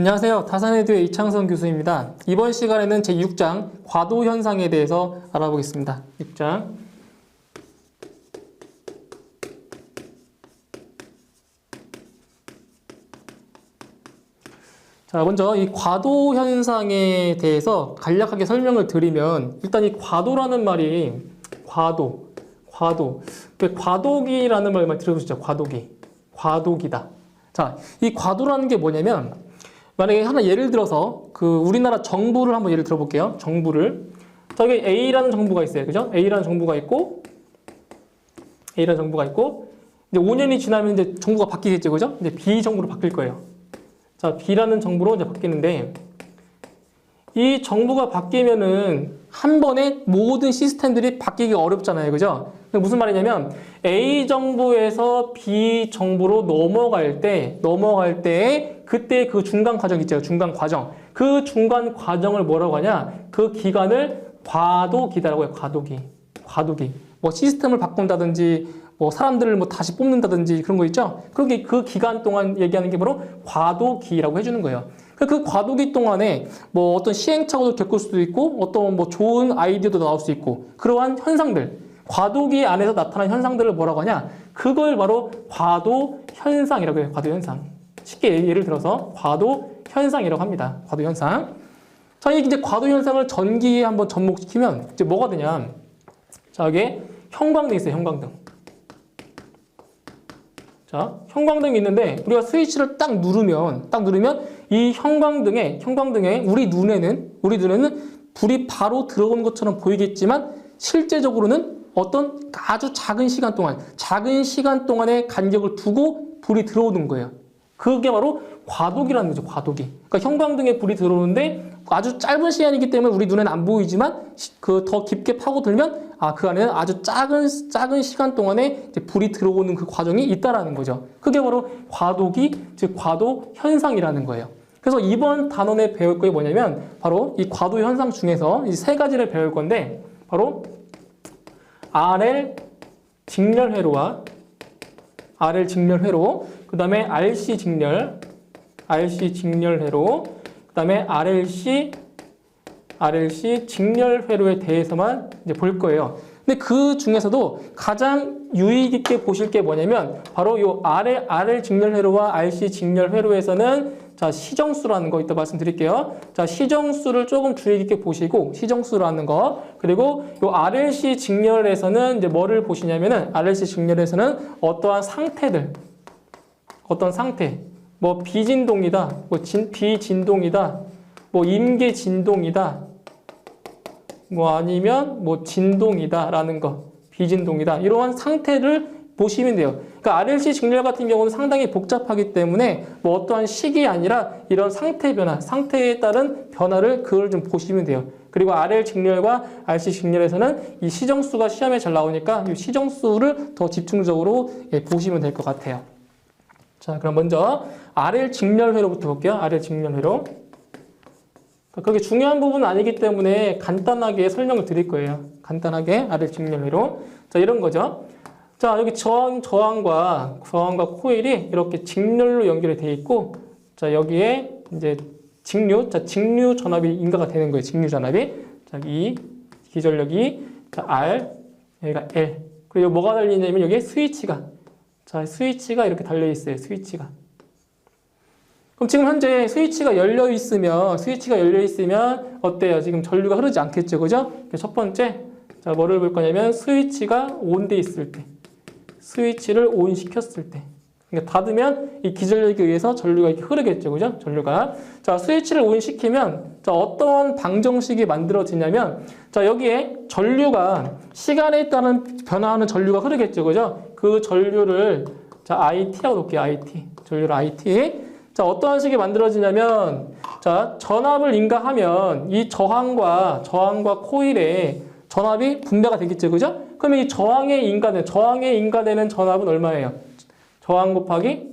안녕하세요. 다산에듀의 이창선 교수입니다. 이번 시간에는 제6장 과도 현상에 대해서 알아보겠습니다. 6장. 자, 먼저 이 과도 현상에 대해서 간략하게 설명을 드리면 일단 이 과도라는 말이 과도, 과도. 그 과도기라는 말 들어보셨죠? 과도기. 과도기다. 자, 이 과도라는 게 뭐냐면 만약에 하나 예를 들어서 그 우리나라 정부를 한번 예를 들어볼게요. 정부를 저기 A라는 정부가 있어요. 그죠? A라는 정부가 있고 A라는 정부가 있고 이제 5년이 지나면 이제 정부가 바뀌겠죠. 그죠? 이제 B 정부로 바뀔 거예요. 자, B라는 정부로 이제 바뀌는데 이 정부가 바뀌면은 한 번에 모든 시스템들이 바뀌기 어렵잖아요. 그죠? 무슨 말이냐면 A 정부에서 B 정부로 넘어갈 때 넘어갈 때 그때 그 중간 과정 있죠. 중간 과정. 그 중간 과정을 뭐라고 하냐? 그 기간을 과도기다라고 해요. 과도기. 과도기. 뭐 시스템을 바꾼다든지 뭐 사람들을 뭐 다시 뽑는다든지 그런 거 있죠. 그렇게 그 기간 동안 얘기하는 게 바로 과도기라고 해 주는 거예요. 그 과도기 동안에 뭐 어떤 시행착오도 겪을 수도 있고 어떤 뭐 좋은 아이디어도 나올 수 있고 그러한 현상들 과도기 안에서 나타난 현상들을 뭐라고 하냐? 그걸 바로 과도 현상이라고 해요. 과도 현상. 쉽게 예를 들어서 과도 현상이라고 합니다. 과도 현상. 자 이제 과도 현상을 전기에 한번 접목시키면 이제 뭐가 되냐? 자 여기에 형광등 있어요 형광등 자, 형광등이 있는데 우리가 스위치를 딱 누르면 딱 누르면 이 형광등에 형광등에 우리 눈에는 우리 눈에는 불이 바로 들어온 것처럼 보이겠지만 실제적으로는 어떤 아주 작은 시간 동안 작은 시간 동안의 간격을 두고 불이 들어오는 거예요. 그게 바로 과도기라는 거죠. 과도기. 그러니까 형광등에 불이 들어오는데 아주 짧은 시간이기 때문에 우리 눈에는 안 보이지만 그 더 깊게 파고들면 아 그 안에는 아주 작은 작은 시간 동안에 불이 들어오는 그 과정이 있다라는 거죠. 그게 바로 과도기 즉 과도 현상이라는 거예요. 그래서 이번 단원에 배울 게 뭐냐면 바로 이 과도 현상 중에서 이 세 가지를 배울 건데 바로 RL 직렬 회로와 RL 직렬 회로, 그 다음에 RC 직렬, RC 직렬 회로, 그 다음에 RLC, RLC 직렬 회로에 대해서만 이제 볼 거예요. 근데 그 중에서도 가장 유익 있게 보실 게 뭐냐면 바로 요 RL, RL 직렬 회로와 RC 직렬 회로에서는 자 시정수라는 거 이따 말씀드릴게요. 자 시정수를 조금 주의 깊게 보시고 시정수라는 거 그리고 요 RLC 직렬에서는 이제 뭐를 보시냐면은 RLC 직렬에서는 어떠한 상태들 어떤 상태 뭐 비진동이다 뭐 진, 비진동이다 뭐 임계 진동이다 뭐 아니면 뭐 진동이다라는 거 비진동이다 이러한 상태를 보시면 돼요. 그러니까 RLC 직렬 같은 경우는 상당히 복잡하기 때문에 뭐 어떠한 식이 아니라 이런 상태 변화, 상태에 따른 변화를 그걸 좀 보시면 돼요. 그리고 RL 직렬과 RC 직렬에서는 이 시정수가 시험에 잘 나오니까 이 시정수를 더 집중적으로 예, 보시면 될 것 같아요. 자, 그럼 먼저 RL 직렬 회로부터 볼게요. RL 직렬 회로. 그게 중요한 부분은 아니기 때문에 간단하게 설명을 드릴 거예요. 간단하게 RL 직렬 회로. 자, 이런 거죠. 자, 여기 저항, 저항과, 저항과 코일이 이렇게 직렬로 연결이 되어 있고, 자, 여기에 이제 직류, 자, 직류 전압이 인가가 되는 거예요. 직류 전압이. 자, 이 기전력이, 자, R, 여기가 L. 그리고 뭐가 달리냐면 여기에 스위치가. 자, 스위치가 이렇게 달려 있어요. 스위치가. 그럼 지금 현재 스위치가 열려 있으면, 스위치가 열려 있으면 어때요? 지금 전류가 흐르지 않겠죠. 그죠? 첫 번째. 자, 뭐를 볼 거냐면 스위치가 온돼 있을 때. 스위치를 온 시켰을 때. 그러니까 닫으면 이 기전력에 의해서 전류가 이렇게 흐르겠죠. 그죠? 전류가. 자, 스위치를 온 시키면 자, 어떤 방정식이 만들어지냐면 자, 여기에 전류가 시간에 따른 변화하는 전류가 흐르겠죠. 그죠? 그 전류를 자, IT라고 놓을게요. IT. 전류를 IT. 자, 어떠한 식이 만들어지냐면 자, 전압을 인가하면 이 저항과 저항과 코일에 전압이 분배가 되겠죠. 그죠? 그러면 이 저항에 인가되는 저항에 인가되는 전압은 얼마예요? 저항 곱하기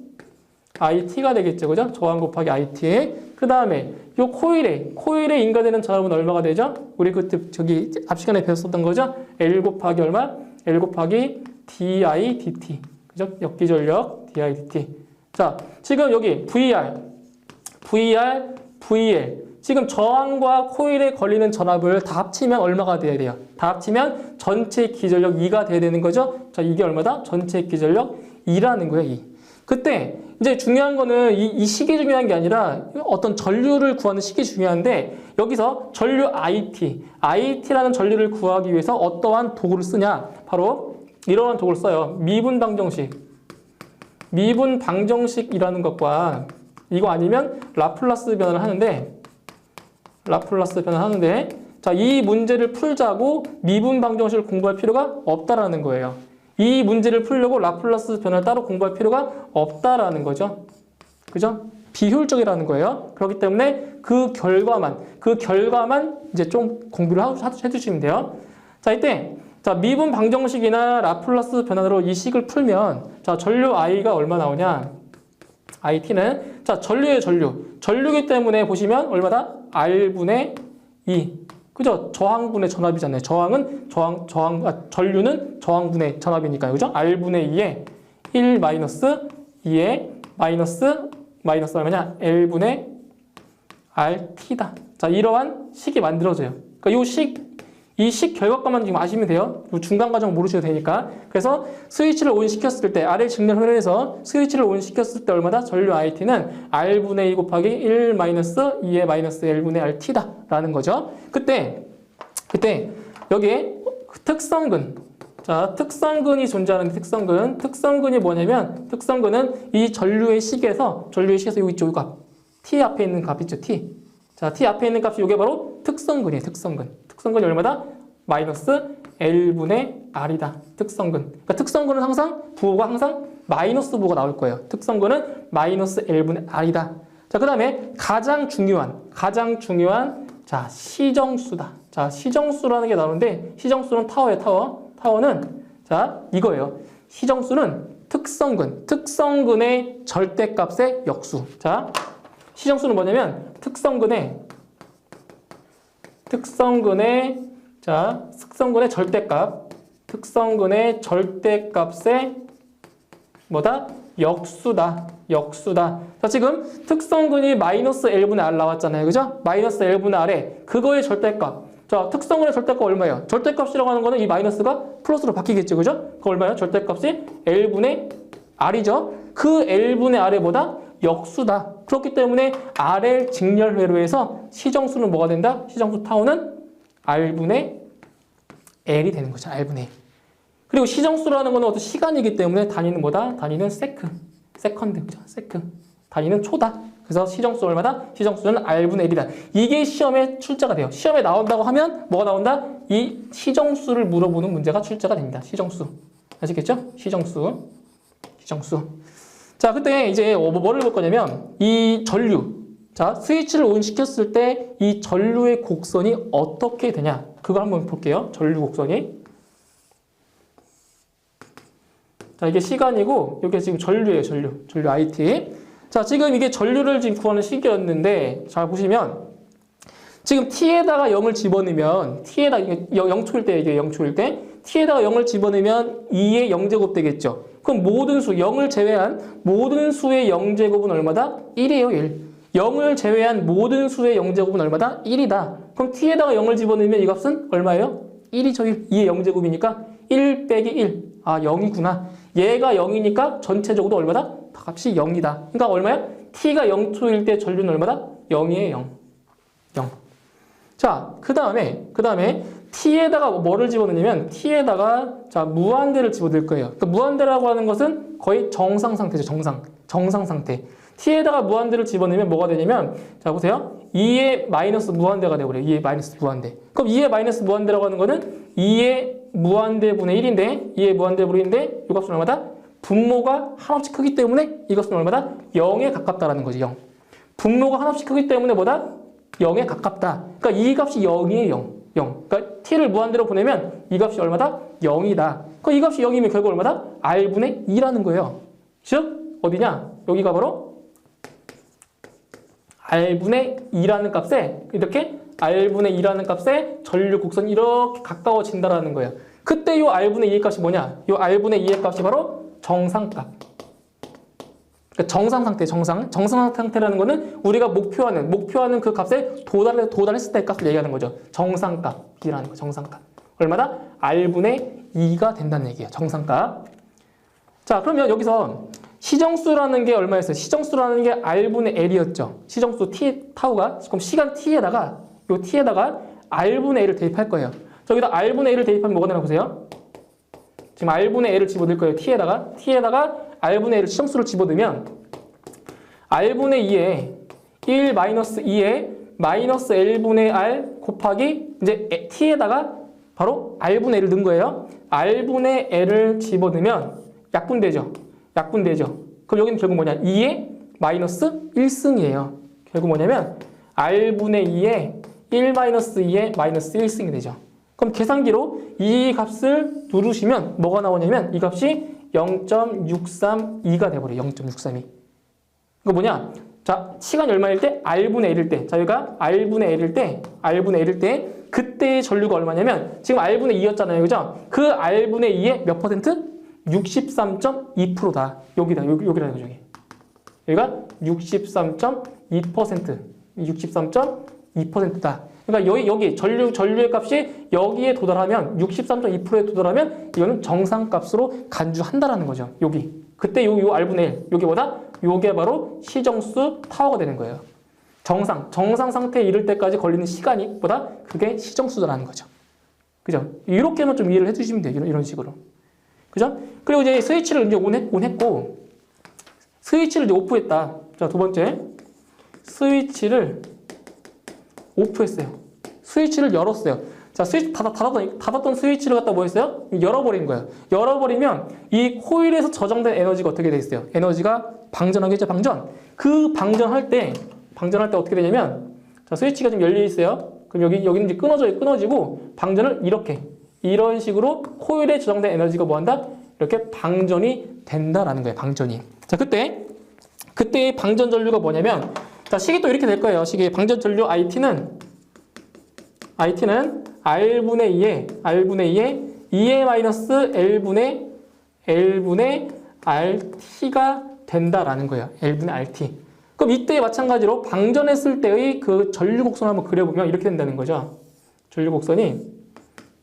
IT가 되겠죠. 그죠? 저항 곱하기 IT. 그다음에 이 코일에 코일에 인가되는 전압은 얼마가 되죠? 우리 그때 저기 앞 시간에 배웠었던 거죠? L 곱하기 얼마? L 곱하기 DI dt. 그죠? 역기전력 DI dt. 자, 지금 여기 VR VR, VL. 지금 저항과 코일에 걸리는 전압을 다 합치면 얼마가 돼야 돼요? 다 합치면 전체 기전력 2가 돼야 되는 거죠? 자, 이게 얼마다? 전체 기전력 2라는 거예요, 2. 그때 이제 중요한 거는 이, 이 식이 중요한 게 아니라 어떤 전류를 구하는 식이 중요한데 여기서 전류 IT, IT라는 전류를 구하기 위해서 어떠한 도구를 쓰냐? 바로 이러한 도구를 써요. 미분 방정식. 미분 방정식이라는 것과 이거 아니면 라플라스 변화를 하는데 라플라스 변화를 하는데 자, 이 문제를 풀자고 미분 방정식을 공부할 필요가 없다라는 거예요. 이 문제를 풀려고 라플라스 변화를 따로 공부할 필요가 없다라는 거죠. 그죠? 비효율적이라는 거예요. 그렇기 때문에 그 결과만, 그 결과만 이제 좀 공부를 하- 하- 해주시면 돼요. 자, 이때, 자, 미분 방정식이나 라플라스 변화로 이 식을 풀면, 자, 전류 I가 얼마 나오냐? IT는, 자, 전류의 전류. 전류기 때문에 보시면 얼마다? R분의 2. 그죠? 저항분의 전압이잖아요. 저항은 저항, 저항, 아, 전류는 저항분의 전압이니까요. 그죠? R분의 2에 1 마이너스 2에 마이너스, 마이너스 얼마냐? L분의 RT다. 자, 이러한 식이 만들어져요. 그러니까 이 식, 이 식 결과값만 지금 아시면 돼요. 이 중간 과정 모르셔도 되니까. 그래서 스위치를 온 시켰을 때, 아래 직렬 회로에서 스위치를 온 시켰을 때 얼마다? 전류 IT는 R분의 2 곱하기 1 마이너스 2의 마이너스 L분의 RT다. 라는 거죠. 그때, 그때, 여기에 특성근. 자, 특성근이 존재하는 특성근. 특성근이 뭐냐면, 특성근은 이 전류의 식에서, 전류의 식에서 여기 있죠, 이 값. T 앞에 있는 값 있죠, T. 자, T 앞에 있는 값이 이게 바로 특성근이에요, 특성근. 특성근이 얼마다? 마이너스 L분의 R이다. 특성근. 그러니까 특성근은 항상 부호가 항상 마이너스 부호가 나올 거예요. 특성근은 마이너스 L분의 R이다. 자, 그 다음에 가장 중요한, 가장 중요한, 자, 시정수다. 자, 시정수라는 게 나오는데, 시정수는 타워예요, 타워. 타워는, 자, 이거예요. 시정수는 특성근, 특성근의 절대값의 역수. 자, 시정수는 뭐냐면 특성근의 특성근의 자 특성근의 절대값. 특성근의 절대값의 뭐다? 역수다. 역수다. 자 지금 특성근이 마이너스 L분의 R 나왔잖아요. 그죠? 마이너스 L분의 R에 그거의 절대값. 자 특성근의 절대값 얼마예요? 절대값이라고 하는 거는 이 마이너스가 플러스로 바뀌겠죠 그죠? 그 얼마예요? 절대값이 L분의 R이죠. 그 L분의 R의 뭐다? 역수다. 그렇기 때문에 RL 직렬 회로에서 시정수는 뭐가 된다? 시정수 타워는 R분의 L이 되는 거죠. R분의 L. 그리고 시정수라는 거는 어떤 시간이기 때문에 단위는 뭐다? 단위는 세크, 세컨드, 그죠? 세크. 단위는 초다. 그래서 시정수 얼마다? 시정수는 R분의 L이다. 이게 시험에 출제가 돼요. 시험에 나온다고 하면 뭐가 나온다? 이 시정수를 물어보는 문제가 출제가 됩니다. 시정수. 아시겠죠? 시정수. 시정수. 자, 그때 이제 뭐- 뭐를 볼 거냐면 이 전류. 자, 스위치를 온 시켰을 때 이 전류의 곡선이 어떻게 되냐? 그거 한번 볼게요. 전류 곡선이. 자, 이게 시간이고 이게 지금 전류예요, 전류. 전류 IT. 자, 지금 이게 전류를 지금 구하는 시기였는데 잘 보시면 지금 t에다가 0을 집어넣으면 t에다 이게 0초일 때 이게 0초일 때 t에다가 0을 집어넣으면 2의 0제곱 되겠죠. 그럼 모든 수 0을 제외한 모든 수의 0제곱은 얼마다? 1이에요, 1. 0을 제외한 모든 수의 0제곱은 얼마다? 1이다. 그럼 t에다가 0을 집어넣으면 이 값은 얼마예요? 1이죠, 1. 2의 0제곱이니까 1 빼기 1. 아, 0이구나. 얘가 0이니까 전체적으로 얼마다? 다 값이 0이다. 그러니까 얼마야? t가 0초일 때 전류는 얼마다? 0이에요, 0. 0. 자, 그 다음에, 그 다음에, t에다가 뭐를 집어넣냐면, t에다가, 자, 무한대를 집어넣을 거예요. 그 무한대라고 하는 것은 거의 정상 상태죠, 정상. 정상 상태. t에다가 무한대를 집어넣으면 뭐가 되냐면, 자, 보세요. 2의 마이너스 무한대가 되어버려요. 2의 마이너스 무한대. 그럼 2의 마이너스 무한대라고 하는 거는 2의 무한대분의 1인데, 2의 무한대분의 1인데, 이 값은 얼마다? 분모가 한없이 크기 때문에 이것은 얼마다? 0에 가깝다라는 거지, 0. 분모가 한없이 크기 때문에 뭐다? 0에 가깝다. 그러니까 이 값이 0이에요, 0. 0. 그러니까 t를 무한대로 보내면 이 값이 얼마다? 0이다. 그럼 이 값이 0이면 결국 얼마다? r분의 2라는 거예요. 즉 어디냐? 여기가 바로 r분의 2라는 값에 이렇게 r분의 2라는 값에 전류 곡선이 이렇게 가까워진다라는 거예요. 그때 이 r분의 2의 값이 뭐냐? 이 r분의 2의 값이 바로 정상값. 그러니까 정상 상태, 정상. 정상 상태라는 거는 우리가 목표하는, 목표하는 그 값에 도달, 도달했을 때 값을 얘기하는 거죠. 정상값이라는 거, 정상값. 얼마다? R분의 2가 된다는 얘기예요. 정상값. 자, 그러면 여기서 시정수라는 게 얼마였어요? 시정수라는 게 R분의 L이었죠. 시정수 T, 타우가. 그럼 시간 T에다가, 요 T에다가 R분의 L을 대입할 거예요. 저기다 R분의 L을 대입하면 뭐가 되나 보세요. 지금 R분의 L을 집어넣을 거예요. T에다가. T에다가 R분의 L을 시정수를 집어넣으면 R분의 2에 1 마이너스 2에 마이너스 L분의 R 곱하기 이제 에- T에다가 바로 R분의 L을 넣은 거예요. R분의 L을 집어넣으면 약분되죠. 약분되죠. 그럼 여기는 결국 뭐냐? 2에 마이너스 1승이에요. 결국 뭐냐면 R분의 2에 1 마이너스 2에 마이너스 1승이 되죠. 그럼 계산기로 이 값을 누르시면 뭐가 나오냐면 이 값이 0.632가 돼버려요. 0.632. 이거 뭐냐? 자, 시간이 얼마일 때? R분의 L일 때. 자, 여기가 R분의 L일 때, R분의 L일 때, 그때의 전류가 얼마냐면, 지금 R분의 2였잖아요. 그죠? 그 R분의 2의 몇 퍼센트? 63.2%다. 여기다, 여기, 여기라는 거죠, 여기. 여기가 63.2%. 63.2%다. 그러니까 여기, 여기 전류, 전류의 값이 여기에 도달하면, 63.2%에 도달하면, 이거는 정상값으로 간주한다라는 거죠. 여기. 그때 요, 요 R분의 1. 요게 뭐다? 요게 바로 시정수 타워가 되는 거예요. 정상, 정상 상태에 이를 때까지 걸리는 시간이 보다 그게 시정수다라는 거죠. 그죠? 이렇게만 좀 이해를 해주시면 돼요. 이런, 이런 식으로. 그죠? 그리고 이제 스위치를 이제 온했, 온했고, 스위치를 이제 오프했다. 자, 두 번째. 스위치를 오프했어요. 스위치를 열었어요. 자, 스위치 닫았, 닫았던, 닫았던 스위치를 갖다 뭐 했어요? 열어버린 거예요. 열어버리면 이 코일에서 저장된 에너지가 어떻게 돼 있어요? 에너지가 방전하겠죠, 방전. 그 방전할 때, 방전할 때 어떻게 되냐면, 자, 스위치가 지금 열려 있어요. 그럼 여기, 여기는 이제 끊어져, 끊어지고, 방전을 이렇게, 이런 식으로 코일에 저장된 에너지가 뭐 한다? 이렇게 방전이 된다라는 거예요, 방전이. 자, 그때, 그때의 방전 전류가 뭐냐면, 자, 식이 또 이렇게 될 거예요. 식의 방전 전류 IT는, IT는 R분의 2에, R분의 2에 2의 마이너스 L분의, L분의 RT가 된다라는 거예요. L분의 RT. 그럼 이때 마찬가지로 방전했을 때의 그 전류 곡선을 한번 그려보면 이렇게 된다는 거죠. 전류 곡선이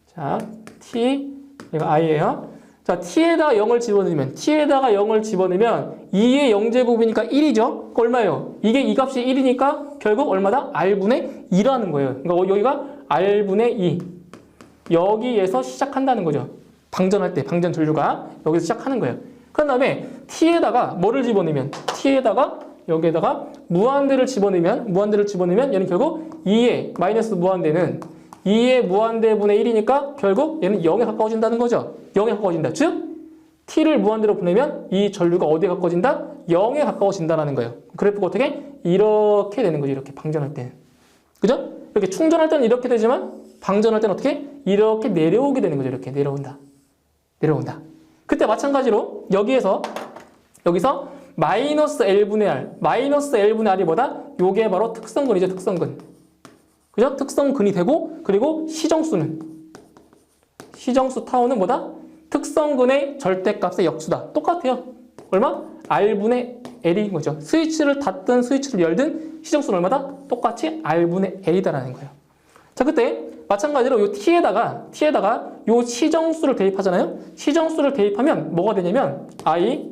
자 T 이거 I예요. 자 T에다가 0을 집어넣으면 T에다가 0을 집어넣으면 2의 0제곱이니까 1이죠. 그 얼마예요? 이게 이 값이 1이니까 결국 얼마다? R분의 2라는 거예요. 그러니까 여기가 R분의 2 여기에서 시작한다는 거죠. 방전할 때 방전 전류가 여기서 시작하는 거예요. 그 다음에 T에다가 뭐를 집어넣으면 T에다가 여기에다가 무한대를 집어넣으면 무한대를 집어넣으면 얘는 결국 2의 마이너스 무한대는 2의 무한대분의 1이니까 결국 얘는 0에 가까워진다는 거죠. 0에 가까워진다. 즉 T를 무한대로 보내면 이 전류가 어디에 가까워진다? 0에 가까워진다라는 거예요. 그래프가 어떻게? 이렇게 되는 거죠. 이렇게 방전할 때는. 그죠? 이렇게 충전할 때는 이렇게 되지만 방전할 때는 어떻게? 이렇게 내려오게 되는 거죠. 이렇게 내려온다. 내려온다. 그때 마찬가지로 여기에서 여기서 마이너스 L분의 R, 마이너스 L분의 R이 뭐다? 요게 바로 특성근이죠. 특성근. 그죠? 특성근이 되고 그리고 시정수는 시정수 타워는 뭐다? 특성근의 절대값의 역수다. 똑같아요. 얼마? R분의 L인 거죠. 스위치를 닫든 스위치를 열든 시정수는 얼마다? 똑같이 R분의 L이다라는 거예요. 자, 그때 마찬가지로 요 T에다가 T에다가 요 시정수를 대입하잖아요. 시정수를 대입하면 뭐가 되냐면 I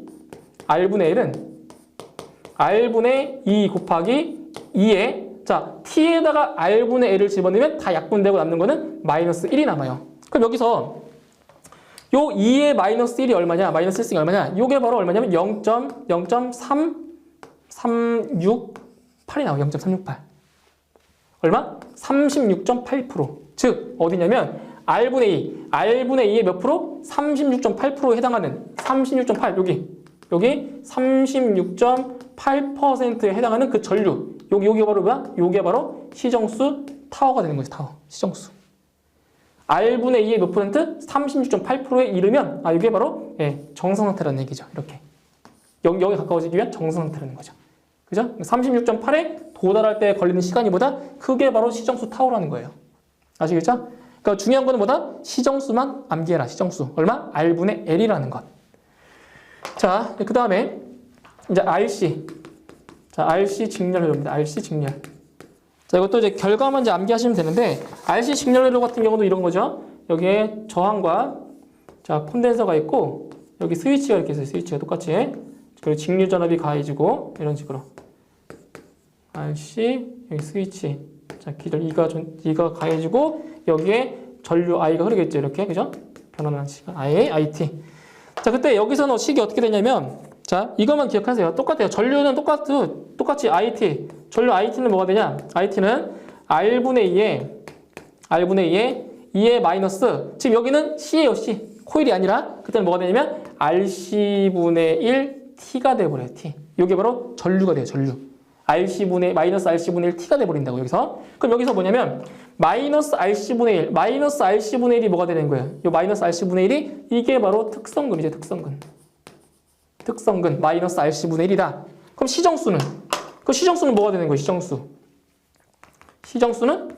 R분의 L은 R분의 2 곱하기 2에 자 T에다가 R분의 L을 집어넣으면 다 약분되고 남는 거는 마이너스 1이 남아요. 그럼 여기서 요 2의 마이너스 1이 얼마냐? 마이너스 1승이 얼마냐? 요게 바로 얼마냐면 0.03368이 나와요. 0.368. 얼마? 36.8%. 즉 어디냐면 R분의 2, R분의 2의 몇 프로? 36.8%에 해당하는 36.8 여기 여기 36.8%에 해당하는 그 전류 여기 여기 바로 뭐야? 요게 바로 시정수 타워가 되는 거죠. 타워 시정수. R분의 2의 몇 퍼센트? 36.8%에 이르면 아 이게 바로 예, 정상 상태라는 얘기죠. 이렇게 0, 0에 가까워지기 위한 정상 상태라는 거죠. 그죠? 36.8에 도달할 때 걸리는 시간이 보다 크게 바로 시정수 타워라는 거예요. 아시겠죠? 그러니까 중요한 거는 뭐다? 시정수만 암기해라. 시정수. 얼마? R분의 L이라는 것. 자, 그 다음에 이제 RC. 자, RC 직렬 회로입니다. RC 직렬. 자, 이것도 이제 결과만 이제 암기하시면 되는데 RC 직렬 회로 같은 경우도 이런 거죠. 여기에 저항과 자, 콘덴서가 있고 여기 스위치가 이렇게 있어요. 스위치가 똑같이. 그리고 직류 전압이 가해지고 이런 식으로. RC 여기 스위치. 자, 기절 E가 전 E가 가해지고 여기에 전류 I가 흐르겠죠. 이렇게. 그죠? 변환하는 시간. I, IT. 자, 그때 여기서는 식이 어떻게 되냐면 자, 이것만 기억하세요. 똑같아요. 전류는 똑같, 똑같이 IT. 전류 IT는 뭐가 되냐? IT는 R분의 2에, R분의 2에 2의 마이너스. 지금 여기는 C예요, C. 코일이 아니라, 그때는 뭐가 되냐면 RC분의 1 T가 돼버려요, T. 이게 바로 전류가 돼요, 전류. RC분의, 마이너스 RC분의 1 T가 돼버린다고, 여기서. 그럼 여기서 뭐냐면, 마이너스 RC분의 1, 마이너스 RC분의 1이 뭐가 되는 거예요? 이 마이너스 RC분의 1이 이게 바로 특성근이죠, 특성근. 특성근 마이너스 RC분의 1이다. 그럼 시정수는? 그 시정수는 뭐가 되는 거예요? 시정수. 시정수는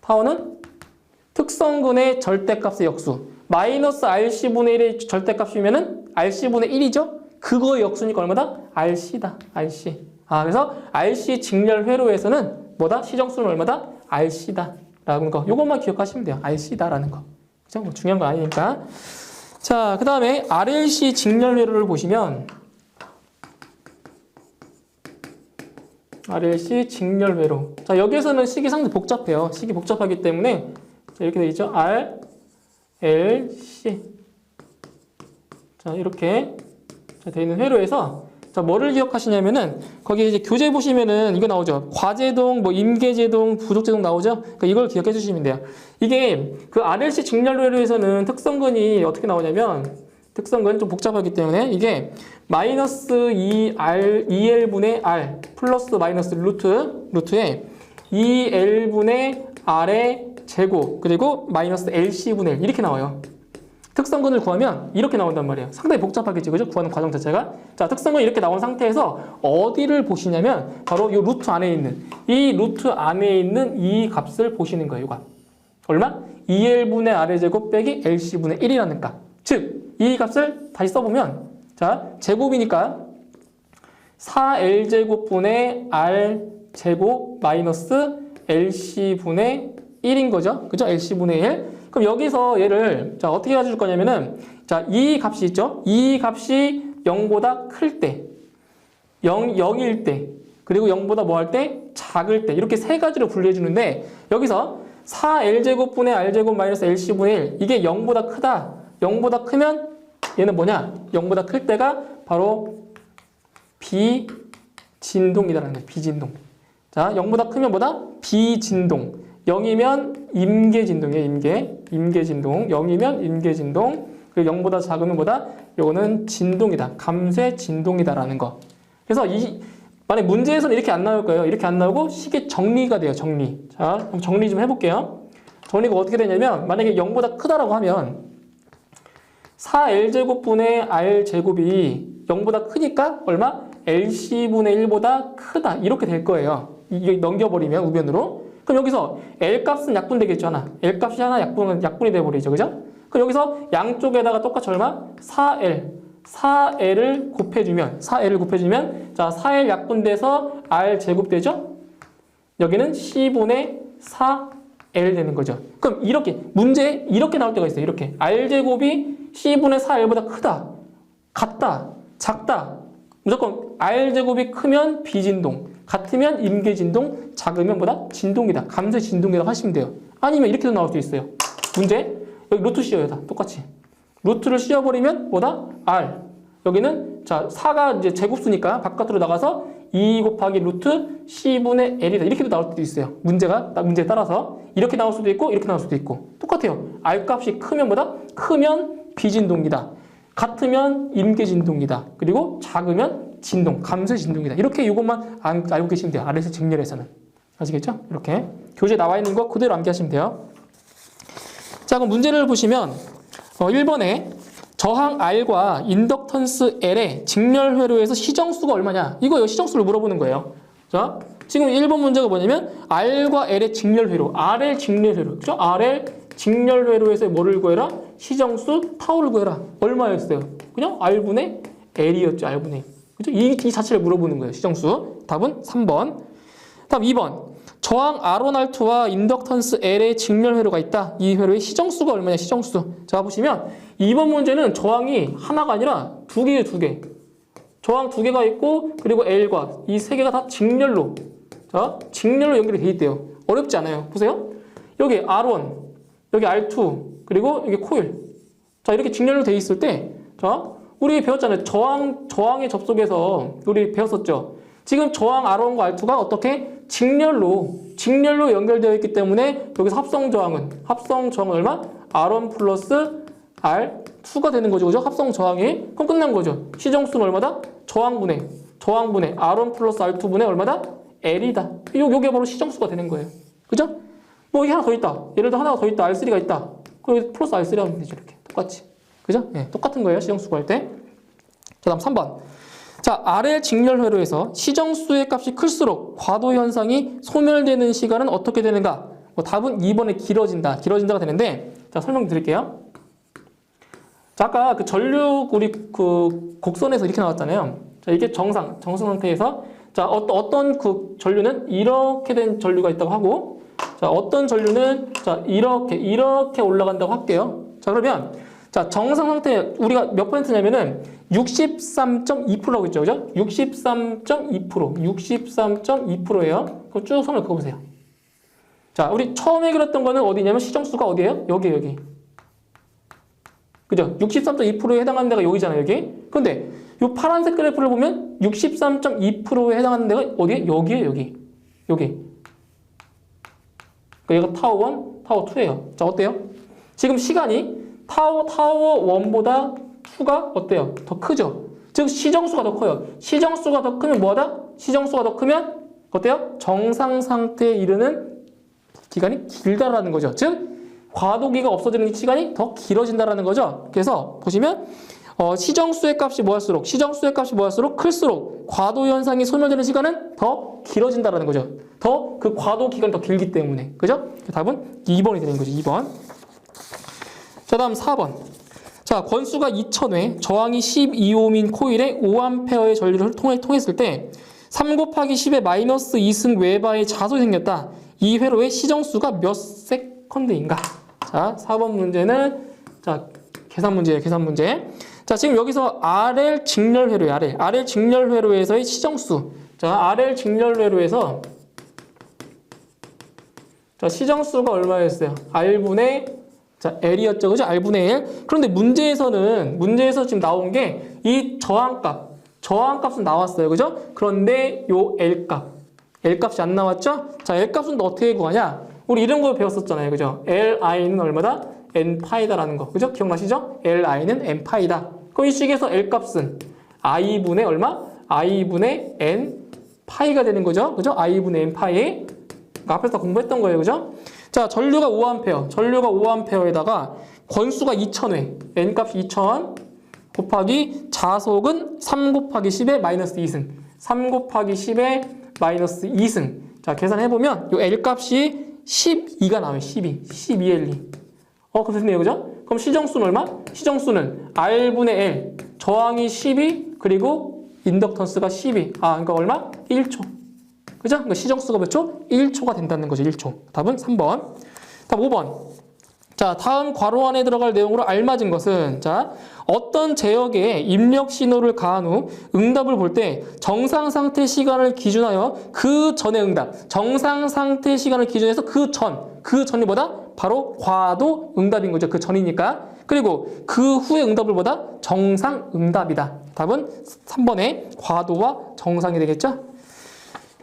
타워는 특성근의 절대값의 역수. 마이너스 RC분의 1의 절대값이면 은 RC분의 1이죠? 그거의 역수니까 얼마다? RC다. RC. 아, 그래서 RC 직렬 회로에서는 뭐다? 시정수는 얼마다? RC다. 라는 거. 요것만 기억하시면 돼요. RC다라는 거. 그죠? 뭐 중요한 거 아니니까. 자, 그 다음에 RLC 직렬 회로를 보시면 RLC 직렬 회로. 자, 여기에서는 식이 상당히 복잡해요. 식이 복잡하기 때문에 자, 이렇게 되어 있죠. R, L, C. 자, 이렇게 자, 되어 있는 회로에서 자, 뭐를 기억하시냐면은 거기 이제 교재 보시면은 이거 나오죠. 과제동, 뭐 임계제동, 부족제동 나오죠. 그러니까 이걸 기억해 주시면 돼요. 이게 그 RLC 직렬 회로에서는 특성근이 어떻게 나오냐면 특성근 좀 복잡하기 때문에 이게 마이너스 2R, 2L분의 R 플러스 마이너스 루트, 루트에 2L분의 R의 제곱 그리고 마이너스 LC분의 1 이렇게 나와요. 특성근을 구하면 이렇게 나온단 말이에요. 상당히 복잡하겠죠, 그죠? 구하는 과정 자체가. 자, 특성은 이렇게 나온 상태에서 어디를 보시냐면 바로 이 루트 안에 있는 이 루트 안에 있는 이 값을 보시는 거예요, 이거. 얼마? 2L분의 R의 제곱 빼기 LC분의 1이라는 값. 즉, 이 값을 다시 써보면 자, 제곱이니까 4L제곱분의 R제곱 마이너스 LC분의 1인 거죠. 그죠? LC분의 1. 그럼 여기서 얘를 자 어떻게 가져줄 거냐면은 자 이 값이 있죠. 이 값이 0보다 클 때, 0, 0일 때, 그리고 0보다 뭐 할 때? 작을 때 이렇게 세 가지로 분류해 주는데 여기서 4L제곱분의 R제곱 마이너스 LC분의 1 이게 0보다 크다. 0보다 크면 얘는 뭐냐? 0보다 클 때가 바로 비진동이다라는 거예요. 비진동. 자, 0보다 크면 뭐다? 비진동. 0이면 임계진동이에요. 임계. 임계진동. 0이면 임계진동. 그리고 0보다 작으면 뭐다? 요거는 진동이다. 감쇄 진동이다라는 거. 그래서 이 만약 문제에서는 이렇게 안 나올 거예요. 이렇게 안 나오고 식의 정리가 돼요. 정리. 자, 그럼 정리 좀 해볼게요. 정리가 어떻게 되냐면 만약에 0보다 크다라고 하면 4L제곱분의 R제곱이 0보다 크니까 얼마? LC분의 1보다 크다. 이렇게 될 거예요. 이게 넘겨버리면 우변으로. 그럼 여기서 L값은 약분 되겠죠, 하나. L값이 하나 약분은 약분이 돼버리죠, 그죠? 그럼 여기서 양쪽에다가 똑같이 얼마? 4L. 4L을 곱해주면, 4L을 곱해주면, 자, 4L 약분돼서 R 제곱되죠? 여기는 C분의 4L 되는 거죠. 그럼 이렇게, 문제 이렇게 나올 때가 있어요, 이렇게. R 제곱이 C분의 4L보다 크다, 같다, 작다. 무조건 R 제곱이 크면 비진동, 같으면 임계진동, 작으면 뭐다? 진동이다. 감쇄 진동이라고 하시면 돼요. 아니면 이렇게도 나올 수 있어요. 문제 여기 루트 씌워요 다 똑같이. 루트를 씌워버리면 뭐다? R. 여기는 자 4가 이제 제곱수니까 바깥으로 나가서 2 곱하기 루트 C분의 L이다. 이렇게도 나올 수도 있어요. 문제가 문제에 따라서 이렇게 나올 수도 있고 이렇게 나올 수도 있고 똑같아요. R 값이 크면 뭐다? 크면 비진동이다. 같으면 임계진동이다. 그리고 작으면 진동, 감쇄 진동이다. 이렇게 이것만 안- 알고 계시면 돼요. RS 직렬에서는. 아시겠죠? 이렇게. 교재 나와 있는 거 그대로 암기하시면 돼요. 자, 그럼 문제를 보시면 어, 1번에 저항 R과 인덕턴스 L의 직렬 회로에서 시정수가 얼마냐? 이거요. 시정수를 물어보는 거예요. 자, 지금 1번 문제가 뭐냐면 R과 L의 직렬 회로, RL 직렬 회로. 그죠? RL 직렬 회로에서 뭐를 구해라? 시정수 타우를 구해라. 얼마였어요? 그냥 R분의 L이었죠. R분의. 그죠? 이, 이 자체를 물어보는 거예요. 시정수. 답은 3번. 다음 2번. 저항 R1, R2와 인덕턴스 L의 직렬 회로가 있다. 이 회로의 시정수가 얼마냐? 시정수. 자 보시면 2번 문제는 저항이 하나가 아니라 두 개예요, 두 개. 저항 두 개가 있고 그리고 L과 이 세 개가 다 직렬로 자 직렬로 연결이 돼 있대요. 어렵지 않아요. 보세요. 여기 R1, 여기 R2 그리고 여기 코일. 자 이렇게 직렬로 돼 있을 때, 자 우리 배웠잖아요. 저항 저항의 접속에서 우리 배웠었죠. 지금 저항 R1과 R2가 어떻게 직렬로 직렬로 연결되어 있기 때문에 여기서 합성 저항은 합성 저항은 얼마? R1 플러스 R2가 되는 거죠. 그죠? 합성 저항이 그럼 끝난 거죠. 시정수는 얼마다? 저항분의 저항분의 R1 플러스 R2분의 얼마다? L이다. 요 요게 바로 시정수가 되는 거예요. 그죠? 뭐 이게 하나 더 있다. 예를 들어 하나가 더 있다. R3가 있다. 그럼 플러스 R3 하면 되죠. 이렇게 똑같이. 그죠? 네, 똑같은 거예요. 시정수 구할 때. 자, 다음 3번. 자, RL 직렬 회로에서 시정수의 값이 클수록 과도 현상이 소멸되는 시간은 어떻게 되는가? 뭐 답은 2번에 길어진다. 길어진다가 되는데 자, 설명 드릴게요. 자, 아까 그 전류 우리 그 곡선에서 이렇게 나왔잖아요. 자, 이게 정상, 정상 상태에서 자, 어떤 어떤 그 전류는 이렇게 된 전류가 있다고 하고 자, 어떤 전류는 자, 이렇게 이렇게 올라간다고 할게요. 자, 그러면 자, 정상 상태 우리가 몇 퍼센트냐면은 63.2%라고 했죠. 그죠? 63.2%. 63.2%예요. 그거 쭉 선을 그어 보세요. 자, 우리 처음에 그렸던 거는 어디냐면 시정수가 어디예요? 여기 여기. 그죠? 63.2%에 해당하는 데가 여기잖아요, 여기. 근데 이 파란색 그래프를 보면 63.2%에 해당하는 데가 어디에? 여기에 여기. 여기. 그러니까 얘가 타워 1, 타워 2예요. 자, 어때요? 지금 시간이 타워 타워 1보다 2가 어때요? 더 크죠? 즉 시정수가 더 커요. 시정수가 더 크면 뭐하다? 시정수가 더 크면 어때요? 정상 상태에 이르는 기간이 길다라는 거죠. 즉 과도기가 없어지는 시간이 더 길어진다라는 거죠. 그래서 보시면 어, 시정수의 값이 뭐할수록 시정수의 값이 뭐할수록 클수록 과도 현상이 소멸되는 시간은 더 길어진다라는 거죠. 더 그 과도 기간이 더 길기 때문에 그죠? 답은 2번이 되는 거죠. 2번. 자 다음 4번. 자 권수가 2000회 저항이 12옴인 코일에 5A의 전류를 통해, 통했을 때 3 곱하기 10의 마이너스 2승 웨바의 자소이 생겼다. 이 회로의 시정수가 몇 세컨드인가? 자 4번 문제는 자 계산 문제예요. 계산 문제. 자 지금 여기서 RL 직렬 회로예요. RL. RL 직렬 회로에서의 시정수. 자 RL 직렬 회로에서 자 시정수가 얼마였어요? R분의 자, L이었죠. 그죠? R분의 L. 그런데 문제에서는, 문제에서 지금 나온 게 이 저항값, 저항값은 나왔어요. 그죠? 그런데 요 L값, L값이 안 나왔죠? 자, L값은 어떻게 구하냐? 우리 이런 거 배웠었잖아요. 그죠? Li는 얼마다? N파이다라는 거. 그죠? 기억나시죠? Li는 N파이다. 그럼 이 식에서 L값은 I분의 얼마? I분의 N파이가 되는 거죠. 그죠? I분의 N파이. 앞에서 다 공부했던 거예요. 그죠? 자, 전류가 5A, 전류가 5A에다가 권수가 2000회, N값이 2000 곱하기 자속은 3 곱하기 10의 마이너스 2승. 3 곱하기 10의 마이너스 2승. 자, 계산해보면 이 L값이 12가 나와요. 12. 12L2. 어, 그렇네요. 그죠? 그럼 시정수는 얼마? 시정수는 R분의 L. 저항이 12, 그리고 인덕턴스가 12. 아, 그러니까 얼마? 1초. 그죠? 그러니까 시정수가 몇 초? 1초가 된다는 거죠. 1초. 답은 3번. 답 5번. 자, 다음 괄호 안에 들어갈 내용으로 알맞은 것은 자, 어떤 제역에 입력 신호를 가한 후 응답을 볼 때 정상 상태 시간을 기준하여 그 전의 응답, 정상 상태 시간을 기준해서 그 전, 그 전이 뭐다? 바로 과도 응답인 거죠. 그 전이니까. 그리고 그 후의 응답을 보다 정상 응답이다. 답은 3번의 과도와 정상이 되겠죠?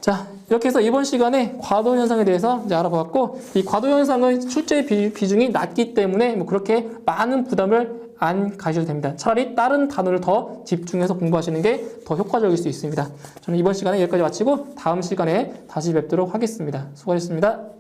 자, 이렇게 해서 이번 시간에 과도 현상에 대해서 이제 알아보았고, 이 과도 현상은 출제 비, 비중이 낮기 때문에 뭐 그렇게 많은 부담을 안 가셔도 됩니다. 차라리 다른 단어를 더 집중해서 공부하시는 게 더 효과적일 수 있습니다. 저는 이번 시간에 여기까지 마치고 다음 시간에 다시 뵙도록 하겠습니다. 수고하셨습니다.